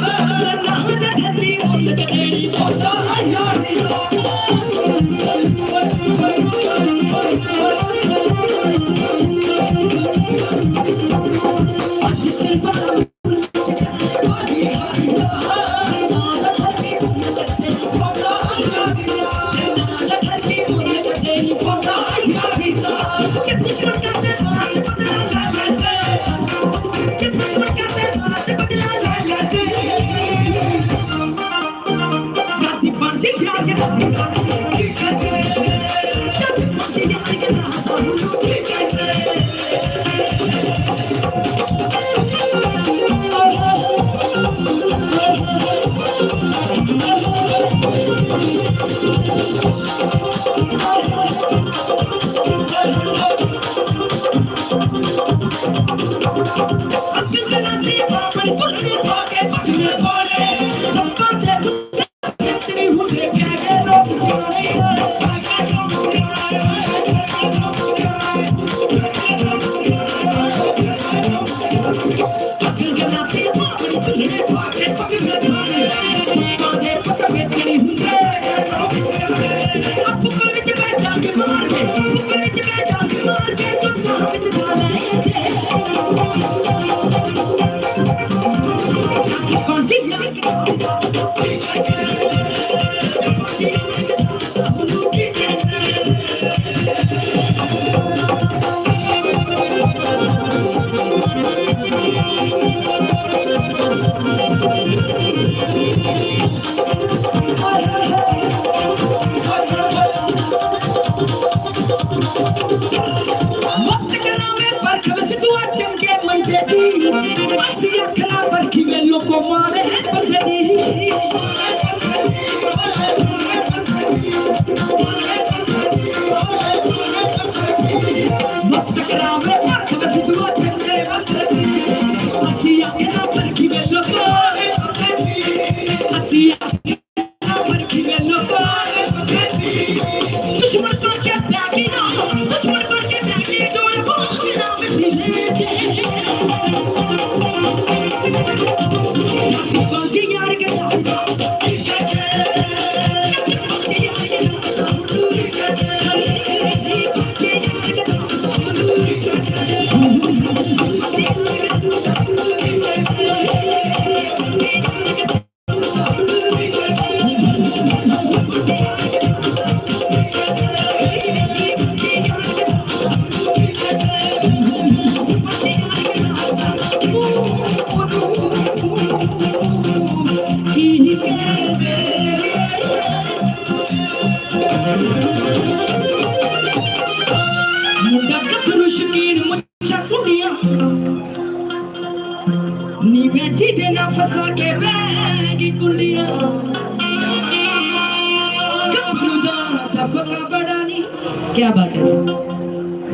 I'm Thank you.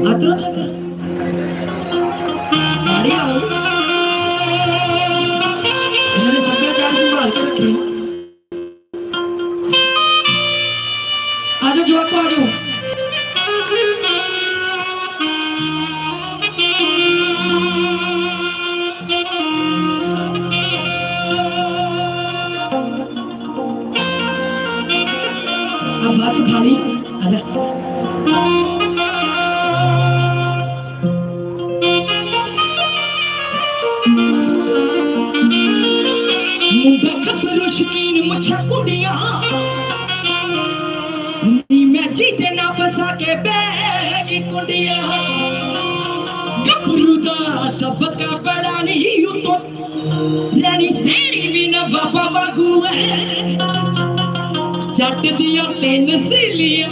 আদ্র আরে ਜੋ ਸ਼ਕੀਨ ਮੁੱਛਾਂ ਕੁੰਡੀਆਂ। ਨੀ ਮੈਂ ਜੀਤੇ ਨਾ ਫਸਾ ਕੇ ਬੈਗੀ ਕੁੰਡੀਆਂ। ਗੱਭਰੂ ਦਾ ਤਬਕਾ ਬੜਾ ਨਹੀਂ ਉਤੋਂ। ਰਾਣੀ ਸੇਣੀ ਵੀ ਨਾ ਵਾਪਾ ਵਾਗੂ ਐ। ਜੱਟ ਦੀਆਂ ਤਿੰਨ ਸਿਲੀਆਂ।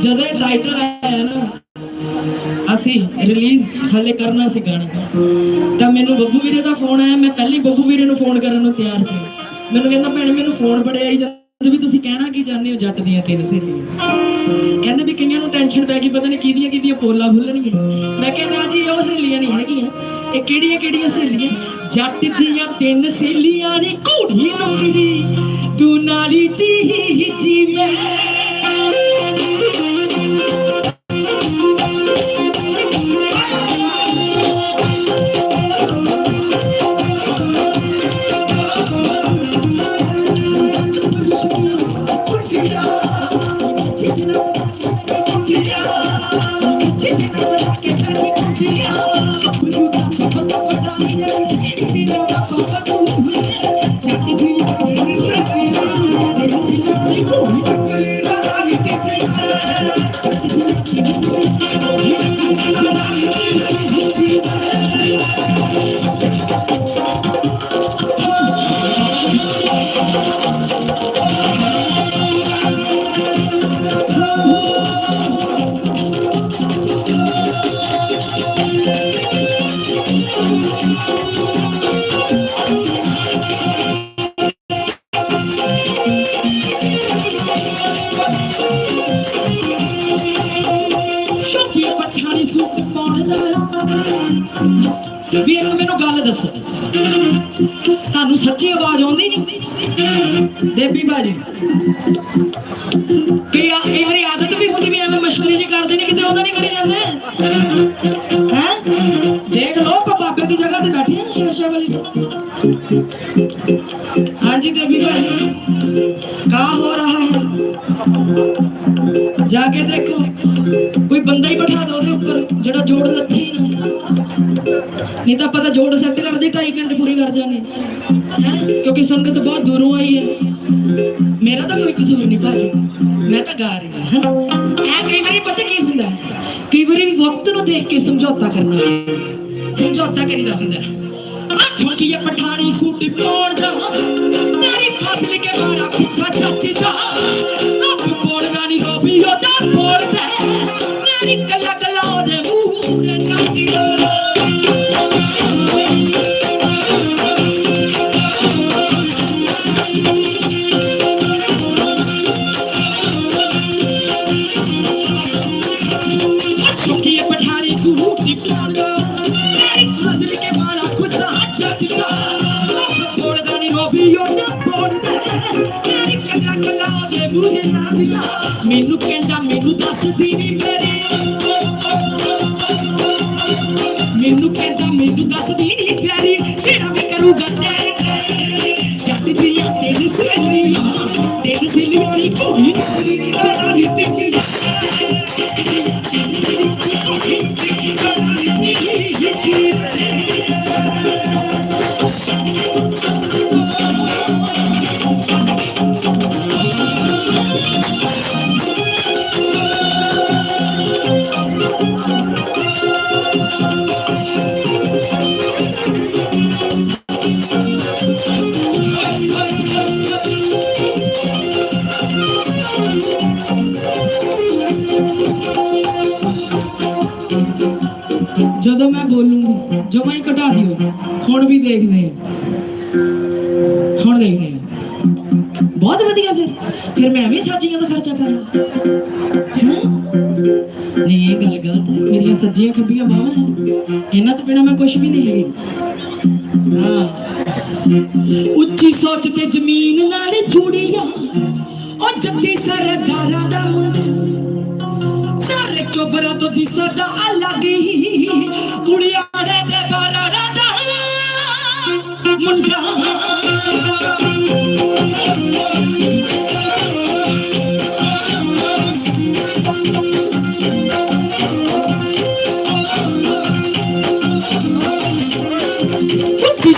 ਜਦੋਂ ਟਾਈਟਲ ਆਇਆ ਨਾ ਅਸੀਂ ਰਿਲੀਜ਼ ਹਾਲੇ ਕਰਨਾ ਸੀ ਗਾਣਾ। ਤਾਂ ਮੈਨੂੰ ਬੱਬੂ ਵੀਰੇ ਦਾ ਫੋਨ ਆਇਆ, ਮੈਂ ਪਹਿਲੀ ਬੱਬੂ ਵੀਰੇ ਨੂੰ ਫੋਨ ਕਰਨ ਨੂੰ ਤਿਆਰ ਸੀ। ਮੈਨੂੰ ਕਹਿੰਦਾ, ਭੈਣ, ਮੈਨੂੰ ਫੋਨ ਬੜੇ ਆਈ ਜਾਂਦੇ ਵੀ ਤੁਸੀਂ ਕਹਿਣਾ ਕੀ ਚਾਹੁੰਦੇ ਹੋ, ਜੱਟ ਦੀਆਂ ਤਿੰਨ ਸਹੇਲੀਆਂ ਕਹਿੰਦੇ ਵੀ ਕਈਆਂ ਨੂੰ ਟੈਨਸ਼ਨ ਪੈ ਗਈ, ਪਤਾ ਨਹੀਂ ਕਿਹਦੀਆਂ ਕਿਹਦੀਆਂ ਪੋਲਾਂ ਖੁੱਲਣਗੀਆਂ। ਮੈਂ ਕਹਿੰਦਾ ਜੀ, ਉਹ ਸਹੇਲੀਆਂ ਨਹੀਂ ਹੈਗੀਆਂ। ਇਹ ਕਿਹੜੀਆਂ ਕਿਹੜੀਆਂ ਸਹੇਲੀਆਂ? ਜੱਟ ਦੀਆਂ ਤਿੰਨ ਸਹੇਲੀਆਂ ਨੇ ਘੋੜੀ ਨੁਕਰੀ ਤੂੰ ਨਾਲੀ ਦੀ ਜੀਵੇਂ Então, ਵੀ ਮੈਨੂੰ ਗੱਲ ਦੱਸੋ। ਤੁਹਾਨੂੰ ਸੱਚੀ ਆਵਾਜ਼ ਆਉਂਦੀ ਨਹੀਂ ਦੇਬੀ ਬਾਜੀ ਕਈ ਆ- ਕਈ ਵਾਰੀ ਆਦਤ ਵੀ ਹੁੰਦੀ ਵੀ ਐਵੇਂ ਮਸ਼ਕਰੀ ਜੀ ਕਰਦੇ ਨੇ, ਕਿਤੇ ਉਹਦਾ ਨਹੀਂ ਕਰੀ ਜਾਂਦੇ? ਹੈ? ਦੇਖ ਲਓ ਬਾਬੇ ਦੀ ਜਗ੍ਹਾ ਤੇ ਬੈਠੇ ਹਾਂ ਸ਼ੇਰਸ਼ਾ ਵਾਲੀ ਤੇ। ਹਾਂਜੀ ਦੇਬੀ ਬਾਜੀ ਕਾ ਹੋ ਰਹਾ ਹੈ? ਜਾ ਕੇ ਦੇਖੋ। ਕੋਈ ਬੰਦਾ ਹੀ ਬਿਠਾ ਦੋ ਉਹਦੇ ਉੱਪਰ, ਜਿਹੜਾ ਜੋੜ ਲੱਥੀ ਨਾ। ਨਹੀਂ ਤਾਂ ਪਤਾ ਜੋੜ ਸੈੱਟ ਕਰਦੇ 2.5 ਘੰਟੇ ਪੂਰੀ ਕਰ ਜਾਣੇ ਹੈ? ਕਿਉਂਕਿ ਸੰਗਤ ਬਹੁਤ ਦੂਰੋਂ ਆਈ ਹੈ। ਮੇਰਾ ਤਾਂ ਕੋਈ ਕਸੂਰ ਨਹੀਂ ਭਾਜੀ। ਮੈਂ ਤਾਂ ਗਾ ਰਹੀ ਹਾਂ। ਐ ਕਈ ਵਾਰੀ ਪਤਾ ਕੀ ਹੁੰਦਾ ਕਈ ਵਾਰੀ ਵਕਤ ਨੂੰ ਦੇਖ ਕੇ ਸਮਝੌਤਾ ਕਰਨਾ ਸਮਝੌਤਾ ਕਰੀਦਾ ਹੁੰਦਾ ਅੱਠੋਂ ਕੀ ਇਹ ਪਠਾਣੀ ਸੂਟ ਪਾਉਣ ਦਾ। ਮੇਰੀ ਫਸਲ ਕੇ ਮਾਰਾ ਖਿੱਸਾ ਚੱਚਦਾ ਰੱਬ ਮੈਨੂੰ ਕਹਿੰਦਾ ਮੈਨੂੰ ਦੱਸਦੀ ਨਹੀਂ ਮੇਰੀ ਮੈਨੂੰ ਕਹਿੰਦਾ ਮੈਨੂੰ ਦੱਸਦੀ ਨਹੀਂ ਪਿਆਰੀ ਜਿਹੜਾ ਵੀ ਕਰੂਗਾ ਜਮਾਂ ਹੁਣ ਵੀ ਦੇਖਦੇ ਆ। ਹੁਣ ਦੇਖਦੇ ਆ। ਬਹੁਤ ਵਧੀਆ ਫਿਰ। ਫਿਰ ਮੈਂ ਵੀ ਸਾਜੀਆਂ ਦਾ ਖਰਚਾ ਪਾਇਆ। ਨਹੀਂ, ਇਹ ਗੱਲ ਗਲਤ ਹੈ। ਮੇਰੀਆਂ ਸੱਜੀਆਂ ਖੱਬੀਆਂ ਬਾਹਾਂ ਹੈ ਇਹਨਾਂ ਤੋਂ ਬਿਨਾ ਮੈਂ ਕੁਝ ਵੀ ਨਹੀਂ ਹੈਗੀ। ਉੱਚੀ ਸੋਚ ਤੇ ਜ਼ਮੀਨ ਨਾਲ ਜੁੜੀਆਂ। ਉਹ ਜੱਦੀ ਸਰਦਾਰਾਂ ਦਾ ਮੁੰਡਾ। ਸਾਰੇ ਚੋਬਰਾਂ ਤੋਂ ਦਿਸਦਾ ਅਲੱਗ ਹੀ। ਕੁੜੀਆਂ ਦੇ ਮੁੰਡਾ ਉੱਚੀ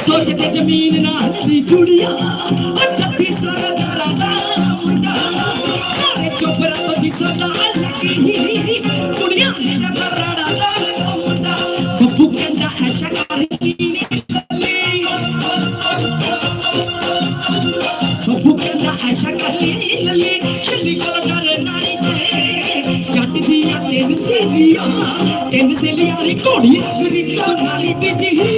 ਜ਼ਮੀਨ ਨਾਲ ਦੀ ਜੁੜੀਆਂ ਉਹ ਜੱਦੀ ਸਰਦਾਰਾਂ ਦਾ ਮੁੰਡਾ। ਸਾਰੇ ਚੋਬਰਾਂ ਤੋਂ ਦਿਸਦਾ ਅਲੱਗ ਹੀ c'est lié à l'école, il y